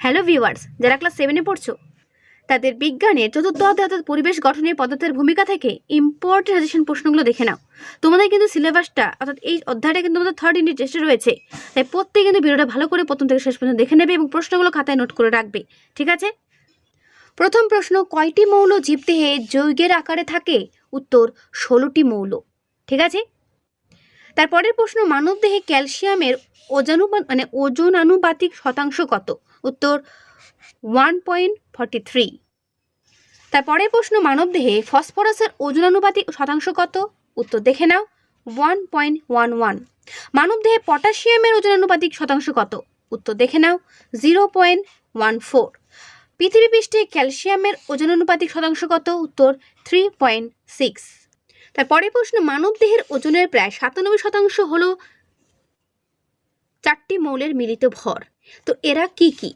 Hello viewers, যারা class সেভেনে পড়ছো, তাদের বিজ্ঞানের চতুর্থ অধ্যায় অর্থাৎ পরিবেশ গঠনে পদার্থের ভূমিকা থেকে ইম্পর্টেন্ট সাজেশন প্রশ্নগুলো দেখে নাও। তোমাদের কিন্তু সিলেবাসটা অর্থাৎ এই অধ্যায়টা কিন্তু তোমাদের থার্ড ইউনিট টেস্টে রয়েছে। তাই প্রত্যেকে কিন্তু ভিডিওটা ভালো করে প্রথম থেকে শেষ পর্যন্ত দেখে নেবে এবং প্রশ্নগুলো খাতায় নোট করে রাখবে, ঠিক আছে? প্রথম প্রশ্ন, কয়টি মৌল জীবদেহে যৌগের আকারে থাকে? উত্তর, ষোলোটি মৌল, ঠিক আছে? তারপরের প্রশ্ন, মানবদেহে ক্যালসিয়ামের ওজানুপা মানে ওজন আনুপাতিক শতাংশ কত? উত্তর ওয়ান পয়েন্ট ফর্টি থ্রি তারপরের প্রশ্ন, মানবদেহে ফসফরাসের ওজনানুপাতিক শতাংশ কত? উত্তর দেখে নাও ওয়ান পয়েন্ট ওয়ান ওয়ান মানবদেহে পটাশিয়ামের ওজনানুপাতিক শতাংশ কত? উত্তর দেখে নাও জিরো পয়েন্ট ওয়ান ফোর পৃথিবী পৃষ্ঠে ক্যালসিয়ামের ওজনানুপাতিক শতাংশ কত? উত্তর থ্রি পয়েন্ট সিক্স তারপরের প্রশ্ন, মানবদেহের ওজনের প্রায় সাতানব্বই শতাংশ হলো চারটি মৌলের মিলিত ভর। তো এরা কি কি?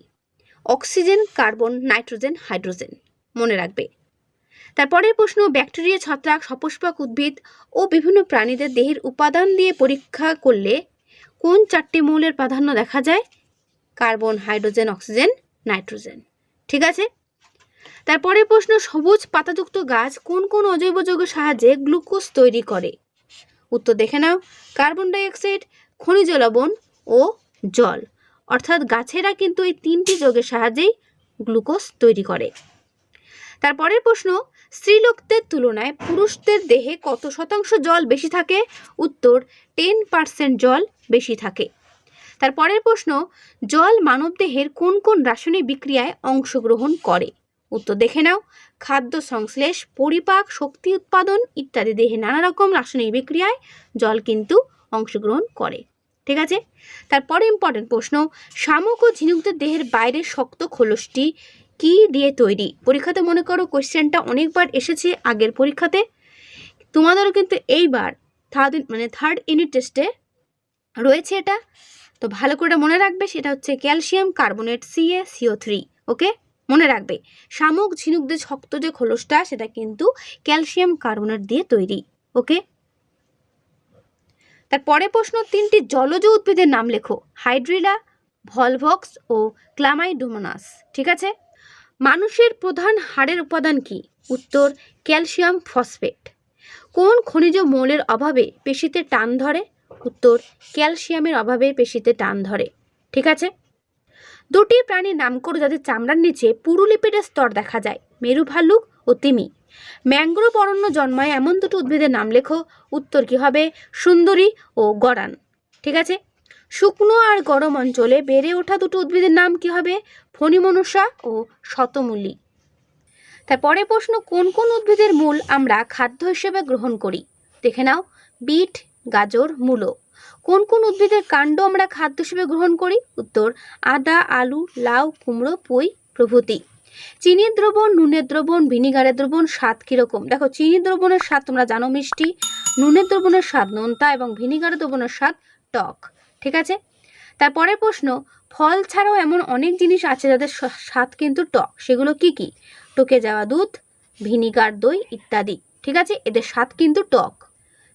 Oxygen, carbon, nitrogen, hydrogen. মনে রাখবে। তারপরের প্রশ্ন, ব্যাকটেরিয়া, ছত্রাক, সপুষ্পক উদ্ভিদ ও বিভিন্ন প্রাণীদের দেহের উপাদান দিয়ে পরীক্ষা করলে কোন চারটি মৌলের প্রাধান্য দেখা যায়? Carbon, hydrogen, oxygen, nitrogen. ঠিক আছে? তারপরের প্রশ্ন, সবুজ পাতাযুক্ত গাছ কোন কোন অজৈব যৌগের সাহায্যে গ্লুকোজ তৈরি করে? উত্তর দেখে নাও। কার্বন ডাইঅক্সাইড, খনিজ লবণ ও জল। অর্থাৎ গাছেরা কিন্তু এই তিনটি যোগের সাহায্যেই গ্লুকোজ তৈরি করে। তারপরের প্রশ্ন, স্ত্রীলোকদের তুলনায় পুরুষদের দেহে কত শতাংশ জল বেশি থাকে? উত্তর টেন পার্সেন্ট জল বেশি থাকে। তারপরের প্রশ্ন, জল মানবদেহের কোন কোন রাসায়নিক বিক্রিয়ায় অংশগ্রহণ করে? উত্তর দেখে নাও, খাদ্য সংশ্লেষ, পরিপাক, শক্তি উৎপাদন ইত্যাদি দেহে নানা রকম রাসায়নিক বিক্রিয়ায় জল কিন্তু অংশগ্রহণ করে। ঠিক আছে? তারপরে ইম্পর্টেন্ট প্রশ্ন, শামুক ও ঝিনুকদের দেহের বাইরে শক্ত খোলসটি কি দিয়ে তৈরি? পরীক্ষাতে মনে করো কোয়েশ্চেনটা অনেকবার এসেছে আগের পরীক্ষাতে। তোমাদেরও কিন্তু এইবার থার্ড মানে থার্ড ইউনিট টেস্টে রয়েছে এটা। তো ভালো করে মনে রাখবে, সেটা হচ্ছে calcium carbonate CA CO three okay মনে রাখবে, শামুক ঝিনুকদের শক্ত যে খোলসটা, সেটা কিন্তু ক্যালসিয়াম কার্বনেট দিয়ে তৈরি ওকে তার পরে প্রশ্ন, তিনটি জলজ উদ্ভিদের নাম লেখো, হাইড্রিলা, ভলভক্স ও ক্লামাইডোমোনাস, ঠিক আছে? মানুষের প্রধান হাড়ের উপাদান কি? উত্তর, ক্যালসিয়াম ফসফেট। কোন খনিজ মৌলের অভাবে পেশিতে টান ধরে? উত্তর, ক্যালসিয়ামের অভাবে পেশিতে টান ধরে, ঠিক আছে? দুটি প্রাণীর নাম করো যাদের চামড়ার নিচে পুরুলিপিডের স্তর দেখা যায় মেরু ভাল্লুক ও তিমি। ম্যাংগ্রোভ অরণ্য জন্মায় এমন দুটো উদ্ভিদের নাম লেখো। উত্তর কি হবে? সুন্দরী ও গরান। ঠিক আছে? শুকনো আর গরম অঞ্চলে বেড়ে ওঠা দুটো উদ্ভিদের নাম কি হবে? ফণিমনসা ও শতমূলী। তারপরে প্রশ্ন, কোন কোন উদ্ভিদের মূল আমরা খাদ্য হিসেবে গ্রহণ করি? দেখে নাও। বিট, গাজর, মূলো। কোন কোন উদ্ভিদের কাণ্ড আমরা খাদ্য হিসেবে গ্রহণ করি? উত্তর, আদা, আলু, লাউ, কুমড়ো, পুঁই প্রভৃতি। চিনির দ্রবণ, নুনের দ্রবণ, ভিনিগারের দ্রবণ, স্বাদ কীরকম? দেখো, চিনির দ্রবণের স্বাদ তোমরা জানো মিষ্টি, নুনের দ্রবণের স্বাদ নোনতা এবং ভিনিগারের দ্রবণের স্বাদ টক, ঠিক আছে? তারপরের প্রশ্ন, ফল ছাড়াও এমন অনেক জিনিস আছে যাদের স্বাদ কিন্তু টক, সেগুলো কি কি? টকে যাওয়া দুধ, ভিনিগার দই ইত্যাদি, ঠিক আছে? এদের স্বাদ কিন্তু টক।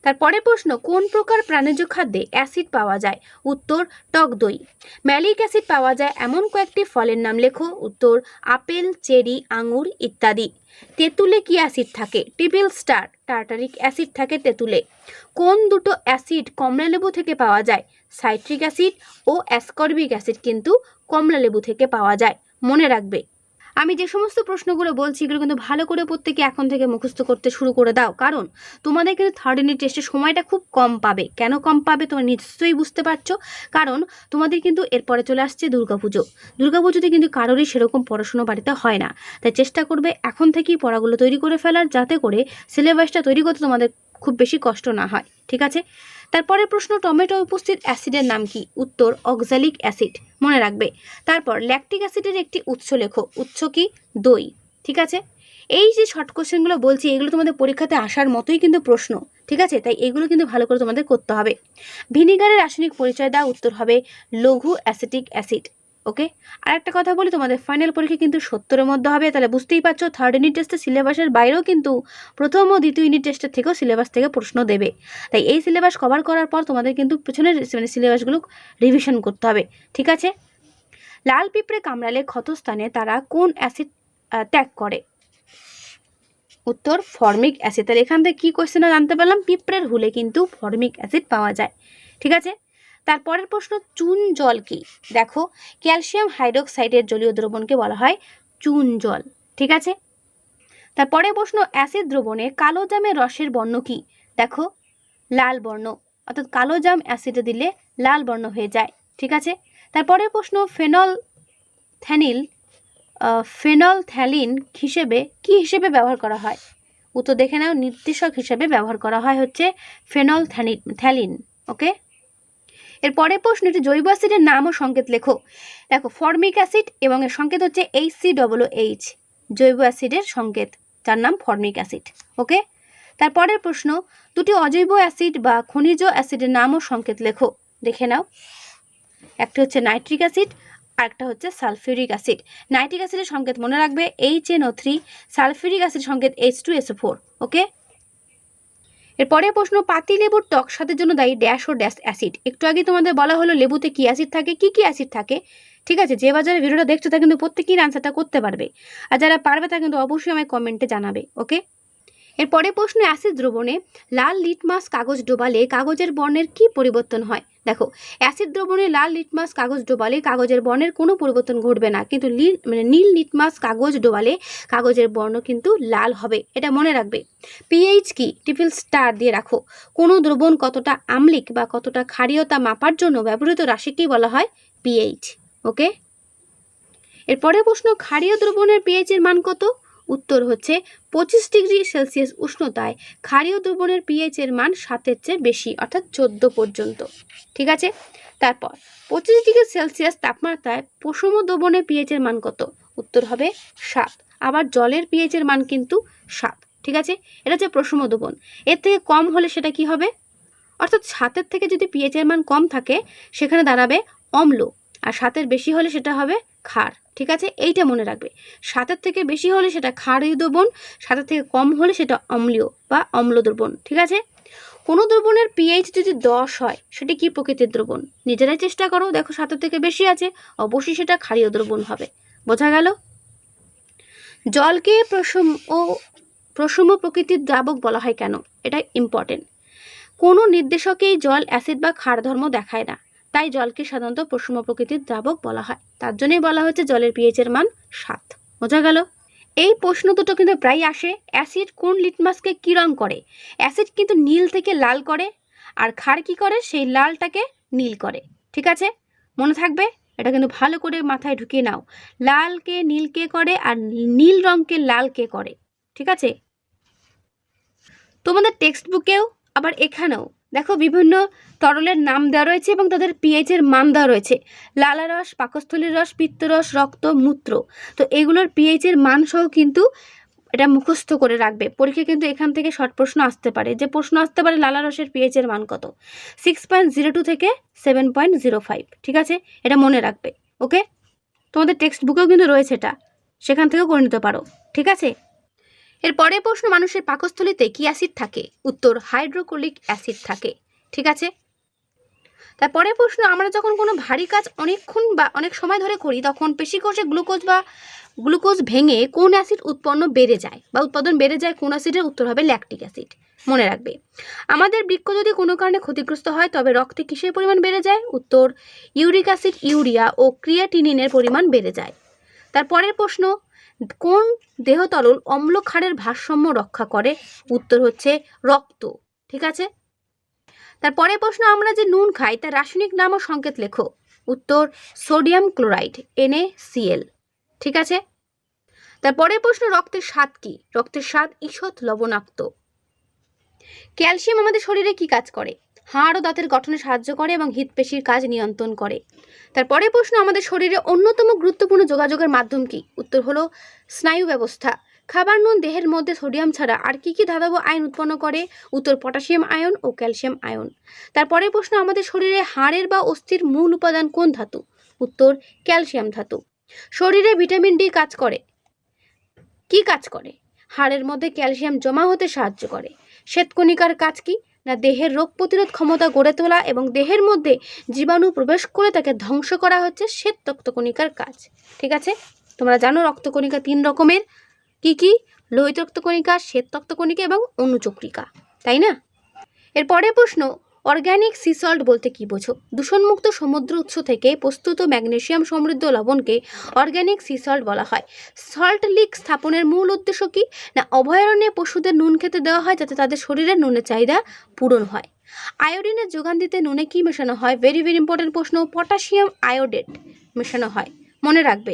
তারপরে প্রশ্ন, কোন প্রকার প্রাণীজ খাদ্যে অ্যাসিড পাওয়া যায়? উত্তর, টক দই। ম্যালিক অ্যাসিড পাওয়া যায় এমন কয়েকটি ফলের নাম লেখো। উত্তর, আপেল, চেরি, আঙুর ইত্যাদি। তেঁতুলে কি অ্যাসিড থাকে? টিবিল স্টার, টার্টারিক অ্যাসিড থাকে তেঁতুলে। কোন দুটো অ্যাসিড কমলালেবু থেকে পাওয়া যায়? সাইট্রিক অ্যাসিড ও অ্যাসকর্বিক অ্যাসিড কিন্তু কমলালেবু থেকে পাওয়া যায়। মনে রাখবে। আমি যে সমস্ত প্রশ্নগুলো বলছি, এগুলো কিন্তু ভালো করে প্রত্যেকে এখন থেকে মুখস্থ করতে শুরু করে দাও। কারণ তোমাদের কিন্তু থার্ড ইউনিট টেস্টের সময়টা খুব কম পাবে। কেন কম পাবে তোমরা নিশ্চয়ই বুঝতে পারছ। কারণ তোমাদের কিন্তু এরপরে চলে আসছে দুর্গাপুজো। দুর্গাপুজোতে কিন্তু কারোরই সেরকম পড়াশুনো বাড়িতে হয় না। তাই চেষ্টা করবে এখন থেকেই পড়াগুলো তৈরি করে ফেলার, যাতে করে সিলেবাসটা তৈরি করতে তোমাদের খুব বেশি কষ্ট না হয়। ঠিক আছে? তারপরে প্রশ্ন, টমেটো উপস্থিত অ্যাসিডের নাম কি? উত্তর অক্সালিক অ্যাসিড মনে রাখবে। তারপর ল্যাকটিক অ্যাসিডের একটি উৎস লেখো, উৎস কি? দই, ঠিক আছে? এই যে শর্ট কোশ্চেনগুলো বলছি, এগুলো তোমাদের পরীক্ষাতে আসার মতোই কিন্তু প্রশ্ন, ঠিক আছে? তাই এগুলো কিন্তু ভালো করে তোমাদের করতে হবে। ভিনিগারের রাসায়নিক পরিচয় দেওয়া উত্তর হবে লঘু অ্যাসিটিক অ্যাসিড। ওকে? আর একটা কথা বলি, তোমাদের ফাইনাল পরীক্ষা কিন্তু সত্তরের মধ্যে হবে, তাহলে বুঝতেই পারছ থার্ড ইউনিট টেস্টের সিলেবাসের বাইরেও কিন্তু প্রথম ও দ্বিতীয় ইউনিট টেস্টের থেকেও সিলেবাস থেকে প্রশ্ন দেবে। তাই এই সিলেবাস কভার করার পর তোমাদের কিন্তু পেছনের মানে সিলেবাসগুলো রিভিশন করতে হবে, ঠিক আছে? লাল পিঁপড়ে কামড়ালে ক্ষতস্থানে তারা কোন অ্যাসিড ত্যাগ করে? উত্তর ফর্মিক অ্যাসিড তাহলে এখান থেকে কী কোয়েশ্চেন জানতে পারলাম? পিঁপড়ের হুলে কিন্তু ফর্মিক অ্যাসিড পাওয়া যায়, ঠিক আছে? তারপরের প্রশ্ন, চুন জল কি? দেখো, ক্যালসিয়াম হাইড্রোক্সাইডের জলীয় দ্রবণকে বলা হয় চুন জল, ঠিক আছে? তারপরে প্রশ্ন, অ্যাসিড দ্রবণে কালো জামের রসের বর্ণ কি? দেখো, লাল বর্ণ, অর্থাৎ কালো জাম অ্যাসিডে দিলে লাল বর্ণ হয়ে যায়, ঠিক আছে? তারপরে প্রশ্ন, ফেনল থ্যানিল ফেনল থ্যালিন হিসেবে কি হিসেবে ব্যবহার করা হয়? উত্তর দেখে নাও, নির্দেশক হিসেবে ব্যবহার করা হয় হচ্ছে ফেনল থ্যালিন, ওকে? এরপরে প্রশ্ন একটি জৈব অ্যাসিডের নাম ও সংকেত লেখো। দেখো, ফর্মিক অ্যাসিড এবং এর সংকেত হচ্ছে এইচ সি ডবল এইচ জৈব অ্যাসিডের সংকেত, যার নাম ফর্মিক অ্যাসিড, ওকে? তারপরের প্রশ্ন, দুটি অজৈব অ্যাসিড বা খনিজ অ্যাসিডের নাম ও সংকেত লেখো। দেখে নাও। একটা হচ্ছে নাইট্রিক অ্যাসিড আর একটা হচ্ছে সালফিউরিক অ্যাসিড। নাইট্রিক অ্যাসিডের সংকেত মনে রাখবে H N O three sulphuric acid সংকেত H two SO four okay? এরপরে প্রশ্ন, পাতি লেবুর টক স্বাদের জন্য দায়ী ড্যাশ ও ড্যাশ অ্যাসিড। একটু আগে তোমাদের বলা হলো লেবুতে কি অ্যাসিড থাকে, কি কি অ্যাসিড থাকে। ঠিক আছে, যে বাজারে ভিডিওটা দেখছ, তা কিন্তু প্রত্যেকেই আনসারটা করতে পারবে। আর যারা পারবে, তা কিন্তু অবশ্যই আমায় কমেন্টে জানাবে ওকে এরপরে প্রশ্ন অ্যাসিড দ্রবণে লাল লিটমাস কাগজ ডোবালে কাগজের বর্ণের কি পরিবর্তন হয়? দেখো, অ্যাসিড দ্রবণে লাল লিটমাস কাগজ ডোবালে কাগজের বর্ণের কোনো পরিবর্তন ঘটবে না। কিন্তু মানে নীল লিটমাস কাগজ ডোবালে কাগজের বর্ণ কিন্তু লাল হবে, এটা মনে রাখবে। পিএইচ কি? ট্রিপল স্টার দিয়ে রাখো। কোনো দ্রবণ কতটা আম্লিক বা কতটা ক্ষারীয়তা মাপার জন্য ব্যবহৃত রাশিকেই বলা হয় পিএইচ, ওকে? এরপরে প্রশ্ন, ক্ষারীয় দ্রবণের পিএইচ এর মান কত? উত্তর হচ্ছে পঁচিশ ডিগ্রি সেলসিয়াস উষ্ণতায় ক্ষারীয় দ্রবণের পিএইচ এর মান সাতের চেয়ে বেশি, অর্থাৎ চোদ্দ পর্যন্ত। ঠিক আছে? তারপর, পঁচিশ ডিগ্রি সেলসিয়াস তাপমাত্রায় পশম দ্রবণের পিএইচ এর মান কত? উত্তর হবে সাত। আবার জলের পিএইচ এর মান কিন্তু সাত। ঠিক আছে? এটা হচ্ছে প্রশম দ্রবণ। এর থেকে কম হলে সেটা কি হবে? অর্থাৎ সাতের থেকে যদি পিএইচ এর মান কম থাকে, সেখানে দাঁড়াবে অম্ল। আর সাতের বেশি হলে সেটা হবে ক্ষার ঠিক আছে? এইটা মনে রাখবে। সাতের থেকে বেশি হলে সেটা ক্ষারীয় দ্রবণ, সাতের থেকে কম হলে সেটা অম্লীয় বা অম্ল দ্রবণ, ঠিক আছে? কোনো দ্রবণের পিএইচ যদি দশ হয়, সেটি কি প্রকৃতির দ্রবণ? নিজেরাই চেষ্টা করো, দেখো সাতের থেকে বেশি আছে, অবশ্যই সেটা ক্ষারীয় দ্রবণ হবে। বোঝা গেল? জলকে প্রসম ও প্রসম প্রকৃতির দ্রাবক বলা হয় কেন? এটা ইম্পর্টেন্ট কোনো নির্দেশকেই জল অ্যাসিড বা ক্ষার ধর্ম দেখায় না। তাই জলকে সাধারণত প্রসম প্রকৃতির দ্রাবক বলা হয়। তার জন্যই বলা হচ্ছে জলের পিএইচ এর মান সাত। বোঝা গেল? এই প্রশ্ন দুটো কিন্তু প্রায় আসে, অ্যাসিড কোন লিটমাসকে কী রং করে? অ্যাসিড কিন্তু নীল থেকে লাল করে, আর ক্ষার কি করে? সেই লালটাকে নীল করে। ঠিক আছে? মনে থাকবে? এটা কিন্তু ভালো করে মাথায় ঢুকিয়ে নাও। লালকে নীলকে করে, আর নীল রঙকে লালকে করে? ঠিক আছে? তোমাদের টেক্সট বুকেও আবার এখানেও? দেখো, বিভিন্ন তরলের নাম দেওয়া রয়েছে এবং তাদের পিএইচের মান দেওয়া রয়েছে। লালারস পাকস্থলীর রস পিত্তরস রক্ত, মূত্র। তো এগুলোর পিএইচের মান সহ কিন্তু এটা মুখস্থ করে রাখবে। পরীক্ষা কিন্তু এখান থেকে শর্ট প্রশ্ন আসতে পারে যে প্রশ্ন আসতে পারে লালারসের পিএইচ এর মান কত? সিক্স পয়েন্ট জিরো টু থেকে সেভেন পয়েন্ট জিরো ফাইভ ঠিক আছে? এটা মনে রাখবে ওকে তোমাদের টেক্সট বুকেও কিন্তু রয়েছে এটা। সেখান থেকেও করে নিতে পারো, ঠিক আছে? এর পরের প্রশ্ন, মানুষের পাকস্থলীতে কি অ্যাসিড থাকে? উত্তর হাইড্রোক্লোরিক অ্যাসিড থাকে। ঠিক আছে? তারপরে প্রশ্ন, আমরা যখন কোনো ভারী কাজ অনেকক্ষণ বা অনেক সময় ধরে করি, তখন পেশিকোষে গ্লুকোজ বা গ্লুকোজ ভেঙে কোন অ্যাসিড উৎপন্ন বেড়ে যায়? বা উৎপাদন বেড়ে যায় কোন অ্যাসিডের? উত্তর হবে ল্যাকটিক অ্যাসিড। মনে রাখবে। আমাদের বৃক্ষ যদি কোনো কারণে ক্ষতিগ্রস্ত হয়, তবে রক্তে কিসের পরিমাণ বেড়ে যায়? উত্তর, ইউরিক অ্যাসিড, ইউরিয়া ও ক্রিয়াটিনিনের পরিমাণ বেড়ে যায়। তারপরের প্রশ্ন কোন দেহ দেহতরল অম্লক্ষারের ভারসাম্য রক্ষা করে? উত্তর হচ্ছে রক্ত। ঠিক আছে? তারপরে প্রশ্ন, আমরা যে নুন খাই, তার রাসায়নিক নাম ও সংকেত লেখো। উত্তর, সোডিয়াম ক্লোরাইড NaCl ঠিক আছে? তারপরে প্রশ্ন, রক্তের স্বাদ কি? রক্তের স্বাদ ঈষৎ লবণাক্ত। ক্যালসিয়াম আমাদের শরীরে কি কাজ করে? হাড় ও দাঁতের গঠনে সাহায্য করে এবং হৃদপেশির কাজ নিয়ন্ত্রণ করে। তারপরে প্রশ্ন, আমাদের শরীরে অন্যতম গুরুত্বপূর্ণ যোগাযোগের মাধ্যম কি? উত্তর হলো, স্নায়ু ব্যবস্থা। খাবার, নুন, দেহের মধ্যে সোডিয়াম ছাড়া আর কি কি ধাতব আয়ন উৎপন্ন করে? উত্তর, পটাশিয়াম আয়ন ও ক্যালসিয়াম আয়ন। তারপরে প্রশ্ন, আমাদের শরীরে হাড়ের বা অস্থির মূল উপাদান কোন ধাতু? উত্তর, ক্যালসিয়াম ধাতু। শরীরে ভিটামিন ডি কাজ করে। কি কাজ করে? হাড়ের মধ্যে ক্যালসিয়াম জমা হতে সাহায্য করে। শ্বেতকণিকার কাজ কি? না দেহের রোগ প্রতিরোধ ক্ষমতা গড়ে তোলা এবং দেহের মধ্যে জীবাণু প্রবেশ করে তাকে ধ্বংস করা হচ্ছে শ্বেত রক্তকণিকার কাজ। ঠিক আছে? তোমরা জানো রক্তকণিকা তিন রকমের। কি কি? লোহিত রক্তকণিকা, শ্বেত রক্তকণিকা এবং অনুচক্রিকা। তাই না? এর পরের প্রশ্ন অর্গ্যানিক সি সল্ট বলতে কি বোঝো? দূষণমুক্ত সমুদ্র উৎস থেকে প্রস্তুত ম্যাগনেশিয়াম সমৃদ্ধ লবণকে অর্গ্যানিক সি সল্ট বলা হয়। সল্ট লিক স্থাপনের মূল উদ্দেশ্য কি? না, অভয়ারণ্যে পশুদের নুন খেতে দেওয়া হয় যাতে তাদের শরীরে নুনের চাহিদা পূরণ হয়। আয়োডিনের যোগান দিতে নুনে কি মেশানো হয়? ভেরি ভেরি ইম্পর্টেন্ট প্রশ্ন পটাশিয়াম আয়োডেট মেশানো হয়। মনে রাখবে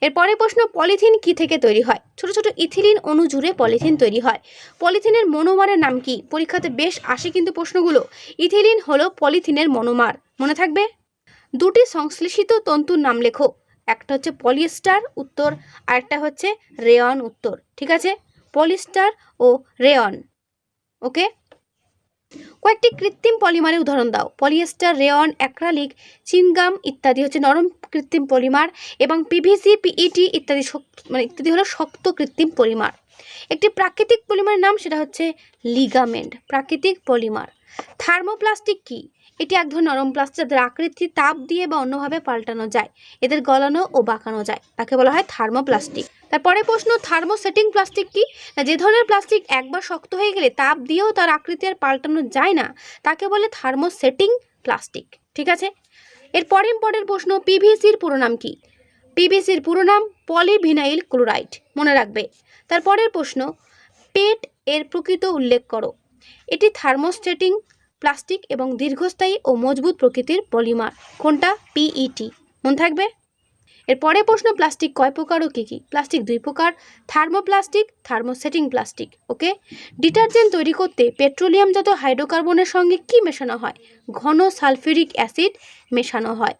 এরপরে প্রশ্ন, পলিথিন কি থেকে তৈরি হয়? ছোট ছোট ইথিলিন অণু জুড়ে পলিথিন তৈরি হয়। পলিথিনের মনোমারের নাম কি? পরীক্ষাতে বেশ আসে কিন্তু প্রশ্নগুলো। ইথিলিন হলো পলিথিনের মনোমার। মনে থাকবে? দুটি সংশ্লেষিত তন্তুর নাম লেখো। একটা হচ্ছে পলিস্টার উত্তর, আরেকটা হচ্ছে রেয়ন উত্তর। ঠিক আছে? পলিস্টার ও রেয়ন। ওকে? কয়েকটি কৃত্রিম পলিমারের উদাহরণ দাও। পলিয়েস্টার রেয়ন অ্যাক্রালিক চিনগাম ইত্যাদি হচ্ছে নরম কৃত্রিম পলিমার এবং পিভিসি, পিইটি ইত্যাদি মানে ইত্যাদি হলো শক্ত কৃত্রিম পলিমার। একটি প্রাকৃতিক পলিমারের নাম সেটা হচ্ছে লিগামেন্ট, প্রাকৃতিক পলিমার। থার্মোপ্লাস্টিক কি? এটি এক ধরনের নরম প্লাস্টিক যাদের আকৃতি তাপ দিয়ে বা অন্যভাবে পাল্টানো যায়। এদের গলানো ও বাঁকানো যায়। তাকে বলা হয় থার্মোপ্লাস্টিক তারপরে প্রশ্ন থার্মোসেটিং প্লাস্টিক কি? যে ধরনের প্লাস্টিক একবার শক্ত হয়ে গেলে তাপ দিয়েও তার আকৃতি আর পাল্টানো যায় না, তাকে বলে থার্মোসেটিং প্লাস্টিক ঠিক আছে? এরপর পরের প্রশ্ন পিভিসির পুরো নাম কি? পিভিসির পুরো নাম পলিভিনাইল ক্লোরাইড মনে রাখবে। তারপরের প্রশ্ন, পেট এর প্রকৃত উল্লেখ করো। এটি থার্মোস্টেটিং প্লাস্টিক এবং দীর্ঘস্থায়ী ও মজবুত প্রকৃতির পলিমার। কোনটা? পিইটি মনে থাকবে? এরপরে প্রশ্ন, প্লাস্টিক কয় প্রকার ও কী কী? প্লাস্টিক দুই প্রকার, thermoplastic thermosetting plastic, okay? Detergent তৈরি করতে পেট্রোলিয়ামজাত হাইড্রোকার্বনের সঙ্গে কি মেশানো হয়? ঘন সালফিউরিক অ্যাসিড মেশানো হয়।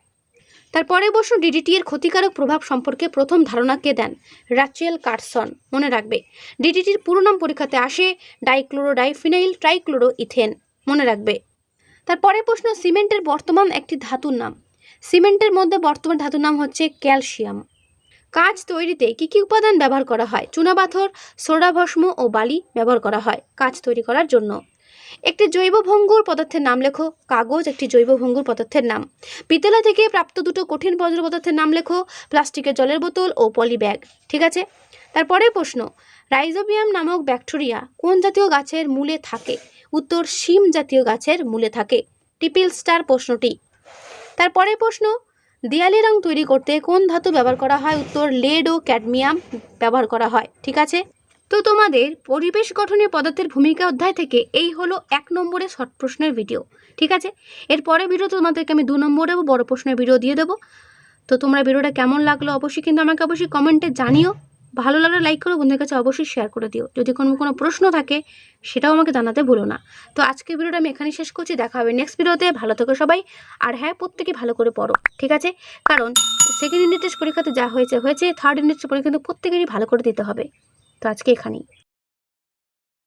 তারপরে প্রশ্ন ডিডিটি এর ক্ষতিকারক প্রভাব সম্পর্কে প্রথম ধারণা কে দেন? Rachel Carson. মনে রাখবে ডিডিটির পুরো নাম পরীক্ষাতে আসে ডাইক্লোরো ডাইফিনাইল ট্রাইক্লোরো ইথেন মনে রাখবে। তারপরে প্রশ্ন, সিমেন্টের বর্তমান একটি ধাতুর নাম। সিমেন্টের মধ্যে বর্তমান ধাতুর নাম হচ্ছে ক্যালসিয়াম। কাঁচ তৈরিতে কি কি উপাদান ব্যবহার করা হয়? চুনাপাথর সোডা ভস্ম ও বালি ব্যবহার করা হয় কাঁচ তৈরি করার জন্য। একটি জৈব ভঙ্গুর পদার্থের নাম লেখো। কাগজ, একটি জৈব ভঙ্গুর পদার্থের নাম। বিদ্যালয় থেকে প্রাপ্ত দুটো কঠিন বজ্র পদার্থের নাম লেখো। প্লাস্টিকের জলের বোতল ও পলি ব্যাগ। ঠিক আছে? তারপরে প্রশ্ন রাইজোবিয়াম নামক ব্যাকটেরিয়া কোন জাতীয় গাছের মূলে থাকে? উত্তর, শিম জাতীয় গাছের মূলে থাকে। টিপিল স্টার প্রশ্নটি। তারপরে প্রশ্ন, দেয়ালি রং তৈরি করতে কোন ধাতু ব্যবহার করা হয়? উত্তর, লেড ও ক্যাডমিয়াম ব্যবহার করা হয়। ঠিক আছে? তো তোমাদের পরিবেশ গঠনে পদার্থের ভূমিকা অধ্যায় থেকে এই হলো এক নম্বরের শর্ট প্রশ্নের ভিডিও। ঠিক আছে? এর পরের ভিডিও তোমাদেরকে আমি দু নম্বরে বড় প্রশ্নের ভিডিও দিয়ে দেবো। তো তোমরা ভিডিওটা কেমন লাগল অবশ্যই কিন্তু আমাকে অবশ্যই কমেন্টে জানিও। ভালো লাগলে লাইক করো, বন্ধুদের কাছে অবশ্যই শেয়ার করে দিও। যদি কোনো কোনো প্রশ্ন থাকে, সেটাও আমাকে জানাতে ভুলো না। তো আজকের ভিডিওটা আমি এখানেই শেষ করছি, দেখা হবে নেক্সট ভিডিওতে। ভালো থেকো সবাই, আর হ্যাঁ প্রত্যেকে ভালো করে পড়ো, ঠিক আছে? কারণ সেকেন্ড ইউনিট টেস্ট পরীক্ষাতে যা হয়েছে হয়েছে থার্ড ইউনিট টেস্ট পরীক্ষা কিন্তু প্রত্যেকেরই ভালো করে দিতে হবে। তো আজকে এখানেই।